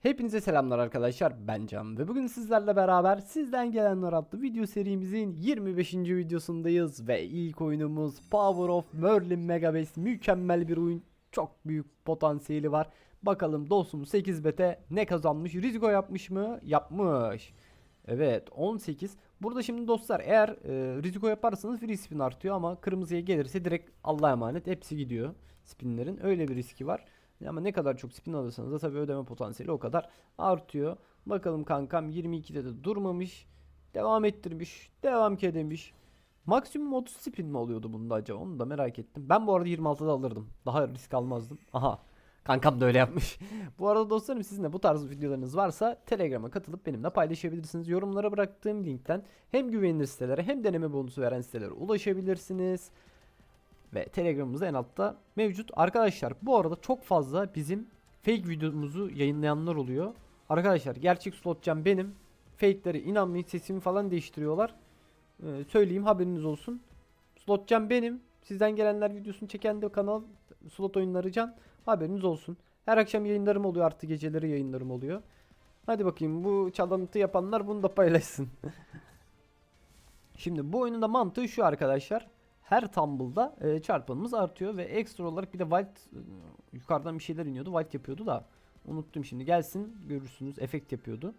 Hepinize selamlar arkadaşlar. Ben Can ve bugün sizlerle beraber sizden gelenler adlı video serimizin 25. videosundayız ve ilk oyunumuz Power of Merlin Megabase. Mükemmel bir oyun. Çok büyük potansiyeli var. Bakalım dostumuz 8 bete ne kazanmış? Rizgo yapmış mı? Yapmış. Evet 18 burada şimdi dostlar eğer e, Rizgo yaparsanız free spin artıyor ama kırmızıya gelirse direkt Allah'a emanet hepsi gidiyor spinlerin. Öyle bir riski var ama ne kadar çok spin alırsanız da tabii ödeme potansiyeli o kadar artıyor. Bakalım kankam 22'de de durmamış. Devam ettirmiş. Devam ki demiş. Maksimum 30 spin mi oluyordu bunda acaba? Onu da merak ettim. Ben bu arada 26'da alırdım. Daha risk almazdım. Aha. Kankam da öyle yapmış. bu arada dostlarım sizin de bu tarz videolarınız varsa Telegram'a katılıp benimle paylaşabilirsiniz. Yorumlara bıraktığım linkten hem güvenilir sitelere hem deneme bonusu veren sitelere ulaşabilirsiniz ve Telegram'ımız en altta mevcut. Arkadaşlar bu arada çok fazla bizim fake videomuzu yayınlayanlar oluyor. Arkadaşlar gerçek slotcan benim. Fake'lere inanmayın sesimi falan değiştiriyorlar. Ee, söyleyeyim haberiniz olsun. Slotcan benim. Sizden gelenler videosunu çeken de kanal slot oyunları can. Haberiniz olsun. Her akşam yayınlarım oluyor artı geceleri yayınlarım oluyor. Hadi bakayım bu çalıntı yapanlar bunu da paylaşsın. Şimdi bu oyunun da mantığı şu arkadaşlar her tumble'da e, çarpanımız artıyor ve ekstra olarak bir de wild e, yukarıdan bir şeyler iniyordu. Wild yapıyordu da unuttum şimdi. Gelsin görürsünüz efekt yapıyordu.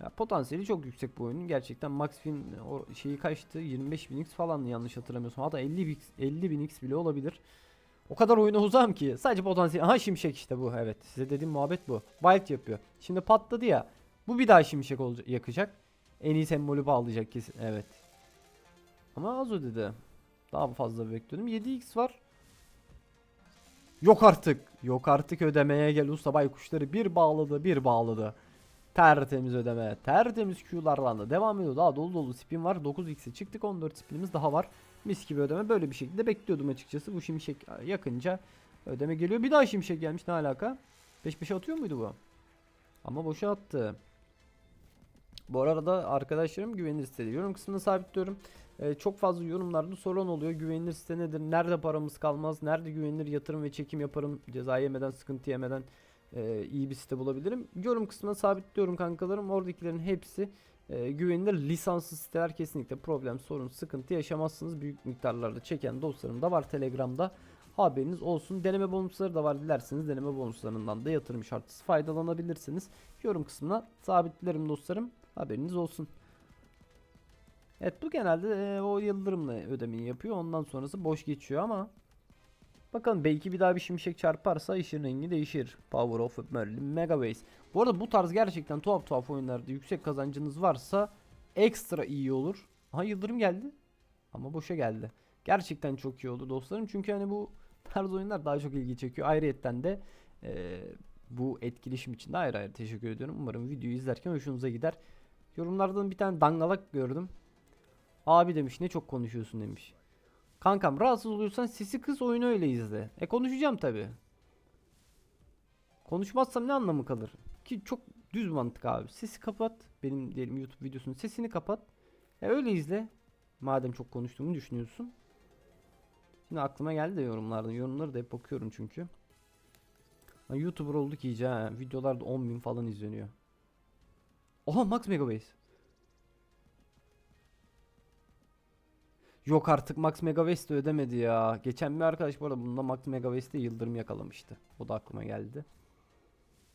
Ya, potansiyeli çok yüksek bu oyunun. Gerçekten max win o şeyi kaçtı? 25.000x falan yanlış hatırlamıyorsam. Hatta 50 50.000x bile olabilir. O kadar oyuna uzağım ki. Sadece potansiyel. Aha şimşek işte bu. Evet. Size dediğim muhabbet bu. Wild yapıyor. Şimdi patladı ya. Bu bir daha şimşek olacak, yakacak. En iyi sembolü bağlayacak kesin. Evet. Ama az ödedi. Daha fazla bekliyordum. 7x var. Yok artık. Yok artık ödemeye gel usta baykuşları bir bağladı bir bağladı. Tertemiz ödeme. Tertemiz Q'larla devam ediyor. Daha dolu dolu spin var. 9x'e çıktık. 14 spinimiz daha var. Mis gibi ödeme. Böyle bir şekilde bekliyordum açıkçası. Bu şimşek yakınca ödeme geliyor. Bir daha şimşek gelmiş. Ne alaka? 5-5'e atıyor muydu bu? Ama boşa attı. Bu arada arkadaşlarım güvenilir sitede yorum kısmına sabitliyorum. Ee, çok fazla yorumlarda soran oluyor. Güvenilir site nedir? Nerede paramız kalmaz? Nerede güvenilir yatırım ve çekim yaparım? Ceza yemeden, sıkıntı yemeden e, iyi bir site bulabilirim. Yorum kısmına sabitliyorum kankalarım. Oradakilerin hepsi e, güvenilir lisanslı siteler kesinlikle problem, sorun, sıkıntı yaşamazsınız. Büyük miktarlarda çeken dostlarım da var Telegram'da. Haberiniz olsun. Deneme bonusları da var dilerseniz deneme bonuslarından da yatırım şartısı faydalanabilirsiniz. Yorum kısmına sabitlerim dostlarım. Haberiniz olsun. Evet bu genelde e, o yıldırımla ödemeyi yapıyor. Ondan sonrası boş geçiyor ama bakalım belki bir daha bir şimşek çarparsa işin rengi değişir. Power of Merlin Megabase. Bu arada bu tarz gerçekten tuhaf tuhaf oyunlarda yüksek kazancınız varsa ekstra iyi olur. Aha yıldırım geldi. Ama boşa geldi. Gerçekten çok iyi oldu dostlarım. Çünkü hani bu tarz oyunlar daha çok ilgi çekiyor. Ayrıyetten de e, bu etkileşim için de ayrı ayrı teşekkür ediyorum. Umarım videoyu izlerken hoşunuza gider. Yorumlardan bir tane dangalak gördüm. Abi demiş ne çok konuşuyorsun demiş. Kankam rahatsız oluyorsan sesi kız oyunu öyle izle. E konuşacağım tabi. Konuşmazsam ne anlamı kalır? Ki çok düz mantık abi. Sesi kapat. Benim diyelim YouTube videosunun sesini kapat. E öyle izle. Madem çok konuştuğumu düşünüyorsun. Şimdi aklıma geldi de yorumlardan. Yorumları da hep okuyorum çünkü. YouTuber olduk iyice ha. Videolarda 10.000 falan izleniyor. Oha Max Megabase. Yok artık Max Megabase de ödemedi ya. Geçen bir arkadaş bu arada bunda Max Megabase'de yıldırım yakalamıştı. O da aklıma geldi.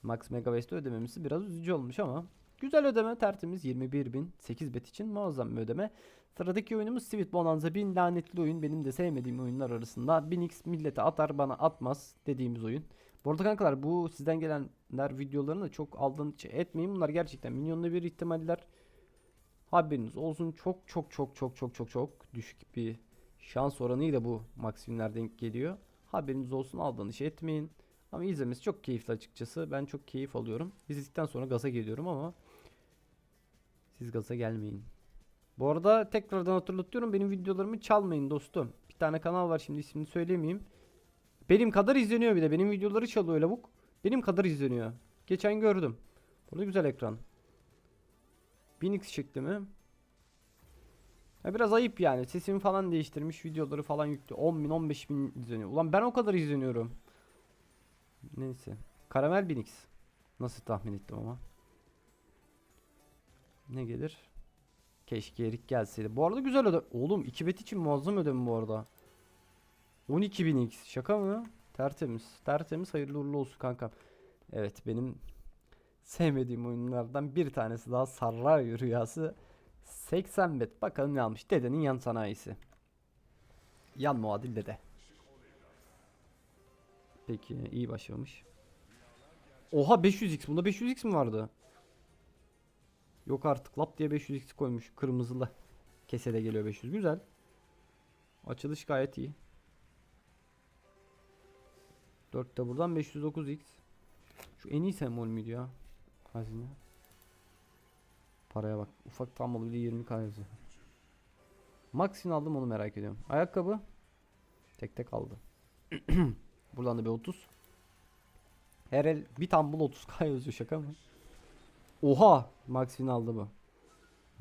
Max Megabase'de ödememesi biraz üzücü olmuş ama güzel ödeme tertemiz 21.000 8 bet için muazzam bir ödeme. Sıradaki oyunumuz Sweet Bonanza 1000 lanetli oyun benim de sevmediğim oyunlar arasında 1000x millete atar bana atmaz dediğimiz oyun. Bu arada kankalar bu sizden gelenler videolarını da çok aldanıcı etmeyin. Bunlar gerçekten milyonda bir ihtimaller. Haberiniz olsun çok çok çok çok çok çok çok düşük bir şans oranıyla bu maksimler denk geliyor. Haberiniz olsun aldanış etmeyin. Ama izlemesi çok keyifli açıkçası. Ben çok keyif alıyorum. İzledikten sonra gaza geliyorum ama siz gaza gelmeyin. Bu arada tekrardan hatırlatıyorum benim videolarımı çalmayın dostum. Bir tane kanal var şimdi ismini söylemeyeyim. Benim kadar izleniyor bir de. Benim videoları çalıyor lavuk. Benim kadar izleniyor. Geçen gördüm. Burada güzel ekran. 1000x çıktı mı? Ya biraz ayıp yani. Sesimi falan değiştirmiş. Videoları falan yüklü. 10 bin 15 bin izleniyor. Ulan ben o kadar izleniyorum. Neyse. Karamel 1000x. Nasıl tahmin ettim ama. Ne gelir? Keşke Erik gelseydi. Bu arada güzel ödeme. Oğlum 2 bet için muazzam ödeme bu arada. 12.000 x şaka mı? Tertemiz. Tertemiz hayırlı uğurlu olsun kankam. Evet benim sevmediğim oyunlardan bir tanesi daha Sarrar Rüyası 80 bet. Bakalım ne almış. Dedenin yan sanayisi. Yan muadil dede. Peki iyi başlamış. Oha 500x. Bunda 500x mi vardı? Yok artık lap diye 500x koymuş. Kırmızılı. Kesede geliyor 500. Güzel. Açılış gayet iyi. 4 de buradan 509x. Şu en iyi sembol müydü ya? Hazine. Paraya bak. Ufak tam bile 20k yazıyor. Max'ini aldım onu merak ediyorum. Ayakkabı. Tek tek aldı. Buradan da bir 30. Her el bir tambul 30k yazıyor şaka mı? Oha! Max'ini aldı bu.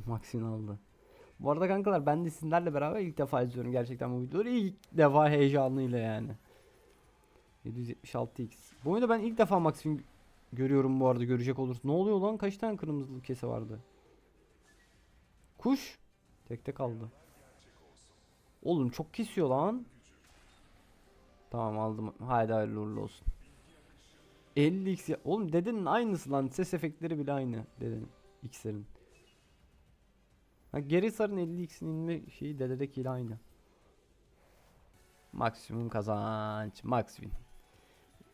Max'ini aldı. Bu arada kankalar ben de sizlerle beraber ilk defa izliyorum gerçekten bu videoları. İlk defa heyecanlıyla yani. 776x. Bu oyunda ben ilk defa Max'in görüyorum bu arada görecek olursun. Ne oluyor lan? Kaç tane kırmızılı kese vardı? Kuş. Tek tek aldı. Oğlum çok kesiyor lan. Tamam aldım. Haydi hayırlı uğurlu olsun. 50x ya. Oğlum dedenin aynısı lan. Ses efektleri bile aynı. Dedenin. X'lerin. Ha, geri sarın 50x'in inme şeyi dededekiyle aynı. Maksimum kazanç. Maksimum.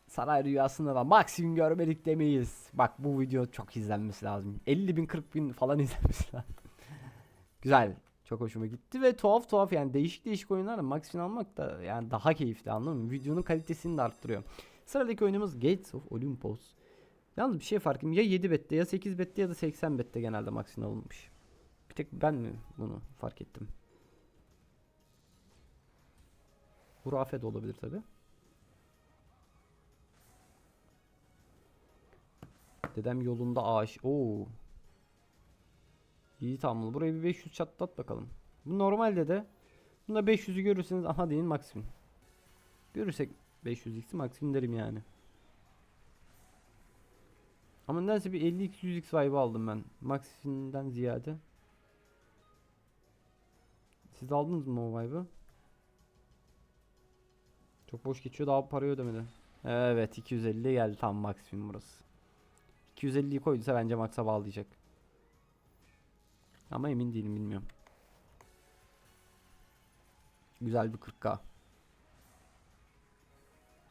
Saray rüyasında da maksimum görmedik demeyiz. Bak bu video çok izlenmesi lazım. 50 bin 40 bin falan izlenmesi lazım. Güzel. Çok hoşuma gitti ve tuhaf tuhaf yani değişik değişik oyunlarla maksimum almak da yani daha keyifli anladın mı? Videonun kalitesini de arttırıyor. Sıradaki oyunumuz Gates of Olympus. Yalnız bir şey farkım ya 7 bette ya 8 bette ya da 80 bette genelde maksimum alınmış. Bir tek ben mi bunu fark ettim? Hurafe de olabilir tabi. Dedem yolunda ağaç. Oo. İyi tamam. Buraya bir 500 çatlat bakalım. Bu normalde de bunda 500'ü görürseniz aha deyin maksimum. Görürsek 500x maksimum derim yani. Ama nedense bir 50x 100x vibe aldım ben. Maksimumdan ziyade. Siz aldınız mı o vibe'ı? Çok boş geçiyor daha parayı ödemedi. Evet 250 geldi tam maksimum burası. 250'yi koyduysa bence maksa bağlayacak. Ama emin değilim bilmiyorum. Güzel bir 40k.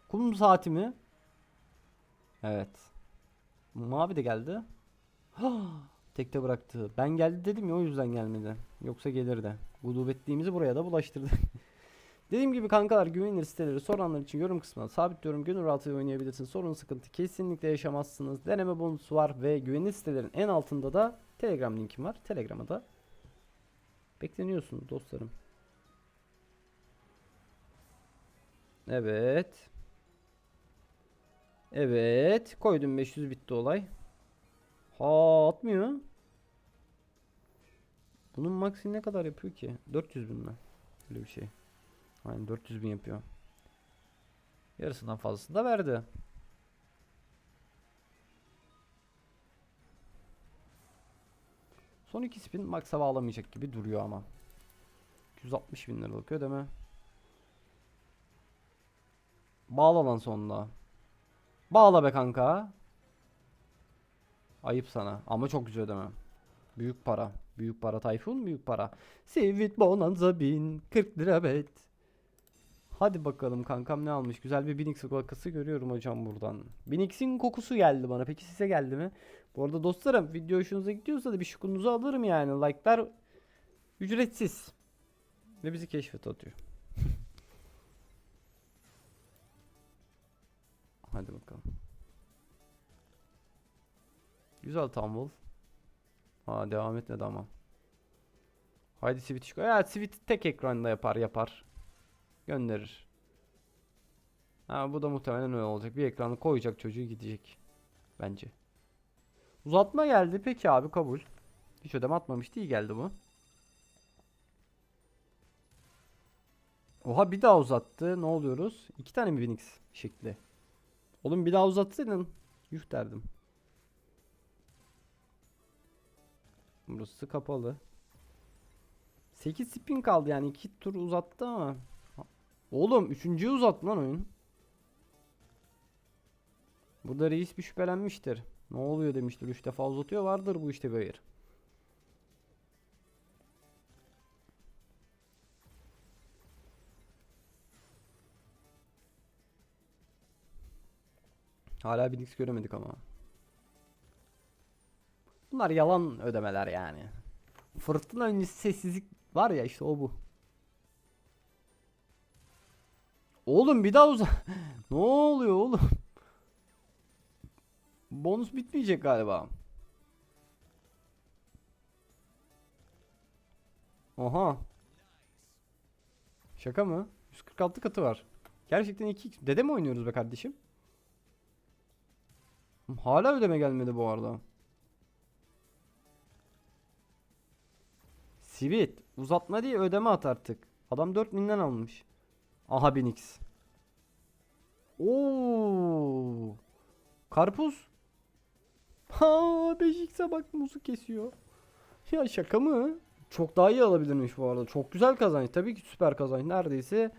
Kum saati mi? Evet. Mavi de geldi. Tekte bıraktı. Ben geldi dedim ya o yüzden gelmedi. Yoksa gelirdi. Gudubetliğimizi buraya da bulaştırdı. Dediğim gibi kankalar güvenilir siteleri soranlar için yorum kısmına sabitliyorum. Gönül rahatlığı oynayabilirsiniz. Sorun sıkıntı kesinlikle yaşamazsınız. Deneme bonusu var ve güvenilir sitelerin en altında da Telegram linkim var. Telegram'a da bekleniyorsun dostlarım. Evet. Evet. Koydum 500 bitti olay. Ha atmıyor. Bunun maksi ne kadar yapıyor ki? 400 bin mi? Öyle bir şey. Aynen 400 bin yapıyor. Yarısından fazlasını da verdi. Son iki spin maksa bağlamayacak gibi duruyor ama. 260 bin liralık ödeme. Bağla lan sonunda. Bağla be kanka. Ayıp sana ama çok güzel ödeme. Büyük para. Büyük para Tayfun büyük para. Sivit Bonanza 1000 40 lira bet. Hadi bakalım kankam ne almış? Güzel bir 1000x vakası görüyorum hocam buradan. 1000x'in kokusu geldi bana. Peki size geldi mi? Bu arada dostlarım video hoşunuza gidiyorsa da bir şukunuzu alırım yani. Like'lar ücretsiz. Ve bizi keşfete atıyor. Hadi bakalım. Güzel tumble. Ha devam etmedi ama. Haydi Switch. Ya Switch tek ekranda yapar yapar. Gönderir. Ha bu da muhtemelen öyle olacak. Bir ekranı koyacak çocuğu gidecek. Bence. Uzatma geldi. Peki abi kabul. Hiç ödeme atmamıştı. iyi geldi bu. Oha bir daha uzattı. Ne oluyoruz? İki tane mi Binix şekli? Oğlum bir daha uzatsaydın. Yuh derdim. Burası kapalı. 8 spin kaldı yani 2 tur uzattı ama Oğlum 3.'yü uzattı lan oyun. Burada reis bir şüphelenmiştir. Ne oluyor demiştir. 3 defa uzatıyor vardır bu işte bir. Hala bir X göremedik ama. Bunlar yalan ödemeler yani. Fırtına öncesi sessizlik var ya işte o bu. Oğlum bir daha uza. ne oluyor oğlum? Bonus bitmeyecek galiba. Oha. Şaka mı? 146 katı var. Gerçekten 2 Dede mi oynuyoruz be kardeşim? Hala ödeme gelmedi bu arada. Sivit uzatma diye ödeme at artık. Adam 4000'den almış. Aha 1000x. Oo. Karpuz. Ha 5x'e bak muzu kesiyor. Ya şaka mı? Çok daha iyi alabilirmiş bu arada. Çok güzel kazanç. Tabii ki süper kazanç. Neredeyse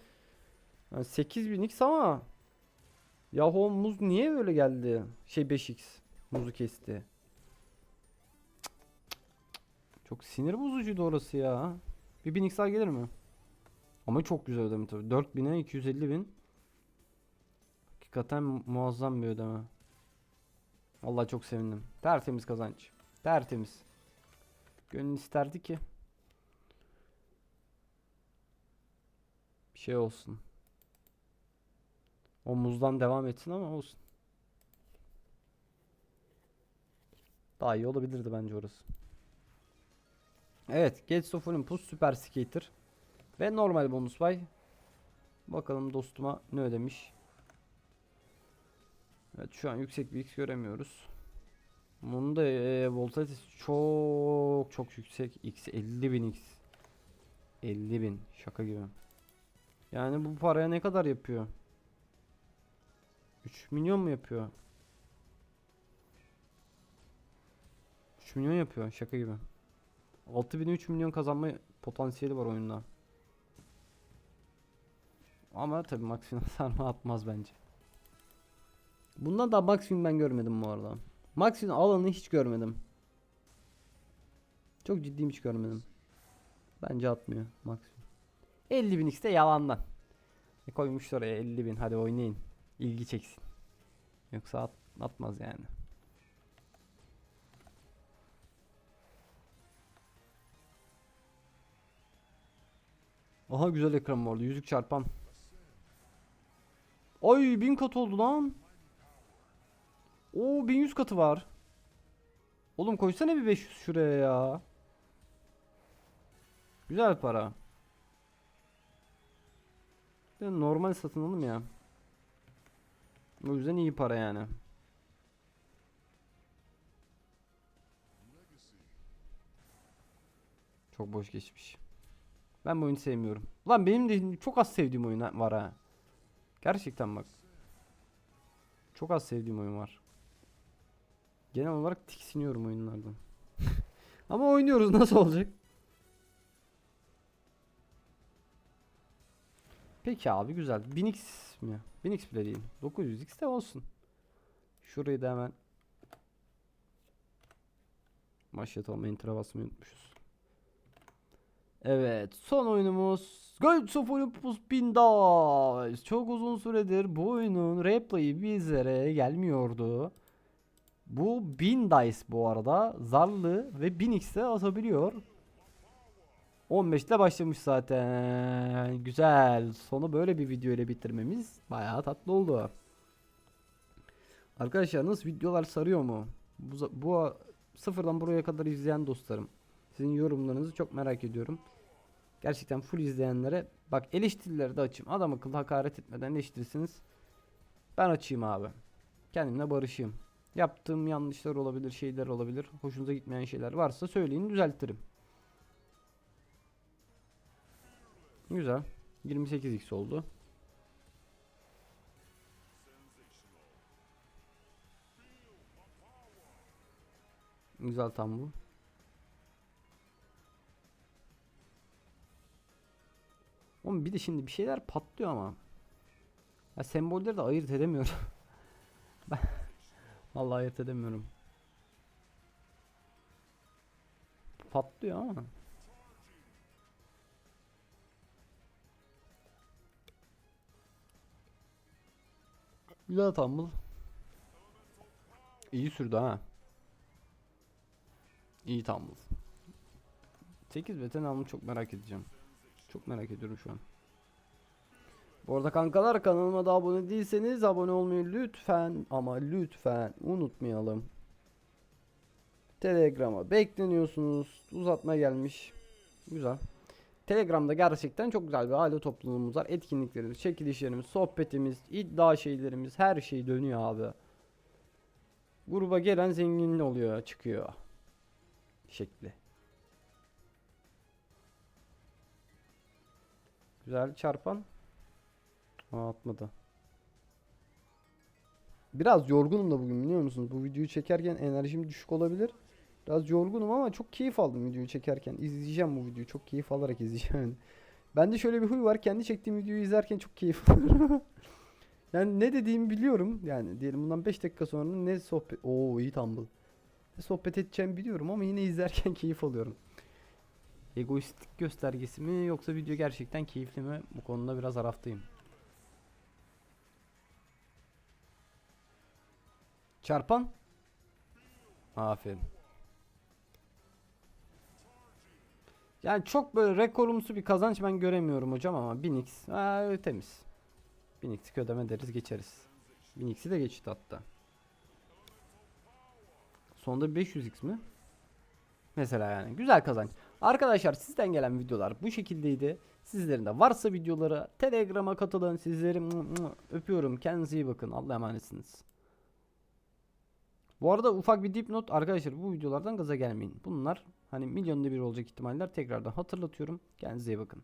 yani 8000x ama Yahu muz niye öyle geldi? Şey 5x muzu kesti. Çok sinir bozucuydu orası ya. Bir 1000x daha gelir mi? Ama çok güzel ödeme tabii. 4000'e 250 bin. Hakikaten muazzam bir ödeme. Vallahi çok sevindim. Tertemiz kazanç. Tertemiz. Gönül isterdi ki. Bir şey olsun. O muzdan devam etsin ama olsun. Daha iyi olabilirdi bence orası. Evet, Gates of Olympus Super Skater ve normal bonus pay. Bakalım dostuma ne ödemiş. Evet, şu an yüksek bir X göremiyoruz. Bunun da e, voltajı çok çok yüksek. X 50.000 X. 50.000 şaka gibi. Yani bu paraya ne kadar yapıyor? 3 milyon mu yapıyor? 3 milyon yapıyor şaka gibi. 6000'e 3 milyon kazanma potansiyeli var oyunda. Ama tabi maksimum sarma atmaz bence. Bundan da maksimum ben görmedim bu arada. Maksimum alanı hiç görmedim. Çok ciddiyim hiç görmedim. Bence atmıyor maksimum. 50 bin işte yalandan. E koymuşlar oraya 50 bin hadi oynayın. İlgi çeksin. Yoksa at, atmaz yani. Aha güzel ekran arada. Yüzük çarpan. Ay bin kat oldu lan. Oo 1100 katı var. Oğlum koysana bir 500 şuraya ya. Güzel para. Ben normal satın alım ya. O yüzden iyi para yani. Çok boş geçmiş. Ben bu oyunu sevmiyorum. Lan benim de çok az sevdiğim oyun var ha. Gerçekten bak. Çok az sevdiğim oyun var. Genel olarak tiksiniyorum oyunlardan. Ama oynuyoruz nasıl olacak? Peki abi güzel. 1000x mi? 1000x bile değil. 900x de olsun. Şurayı da hemen Başlatalım. Enter'a basmayı unutmuşuz. Evet. Son oyunumuz Gods of Olympus Pindas. Çok uzun süredir bu oyunun replay'i bizlere gelmiyordu. Bu 1000 dice bu arada. Zarlı ve 1000x'e atabiliyor. 15'te başlamış zaten. Güzel. Sonu böyle bir video ile bitirmemiz bayağı tatlı oldu. Arkadaşlar nasıl videolar sarıyor mu? Bu, bu sıfırdan buraya kadar izleyen dostlarım. Sizin yorumlarınızı çok merak ediyorum. Gerçekten full izleyenlere bak eleştirileri de açayım. Adam akıllı hakaret etmeden eleştirirsiniz. Ben açayım abi. Kendimle barışayım. Yaptığım yanlışlar olabilir, şeyler olabilir. Hoşunuza gitmeyen şeyler varsa söyleyin düzeltirim. Güzel. 28x oldu. Güzel tam bu. Oğlum bir de şimdi bir şeyler patlıyor ama. Ya sembolleri de ayırt edemiyorum. ben vallahi ayırt edemiyorum. Patlıyor ama. Güzel tumble. İyi sürdü ha. İyi tumble. 8 beten alımı çok merak edeceğim. Çok merak ediyorum şu an. Bu arada kankalar kanalıma da abone değilseniz abone olmayı lütfen ama lütfen unutmayalım. Telegram'a bekleniyorsunuz. Uzatma gelmiş. Güzel. Telegram'da gerçekten çok güzel bir aile topluluğumuz var. Etkinliklerimiz, çekilişlerimiz, sohbetimiz, iddia şeylerimiz her şey dönüyor abi. Gruba gelen zengin oluyor, çıkıyor. Şekli. Güzel çarpan. Aa, atmadı. Biraz yorgunum da bugün biliyor musunuz? Bu videoyu çekerken enerjim düşük olabilir. Biraz yorgunum ama çok keyif aldım videoyu çekerken. İzleyeceğim bu videoyu. Çok keyif alarak izleyeceğim. yani. Bende şöyle bir huy var. Kendi çektiğim videoyu izlerken çok keyif alıyorum. yani ne dediğimi biliyorum. Yani diyelim bundan 5 dakika sonra ne sohbet... Oo iyi tumble. Ne sohbet edeceğimi biliyorum ama yine izlerken keyif alıyorum. Egoistik göstergesi mi yoksa video gerçekten keyifli mi? Bu konuda biraz araftayım. Çarpan. Aferin. Yani çok böyle rekorumsu bir kazanç ben göremiyorum hocam ama 1000x ha, temiz. 1000x'lik ödeme deriz geçeriz. 1000x'i de geçti hatta. Sonunda 500x mi? Mesela yani güzel kazanç. Arkadaşlar sizden gelen videolar bu şekildeydi. Sizlerin de varsa videoları Telegram'a katılın. Sizleri öpüyorum. Kendinize iyi bakın. Allah'a emanetsiniz. Bu arada ufak bir dipnot arkadaşlar bu videolardan gaza gelmeyin. Bunlar hani milyonda bir olacak ihtimaller tekrardan hatırlatıyorum. Kendinize iyi bakın.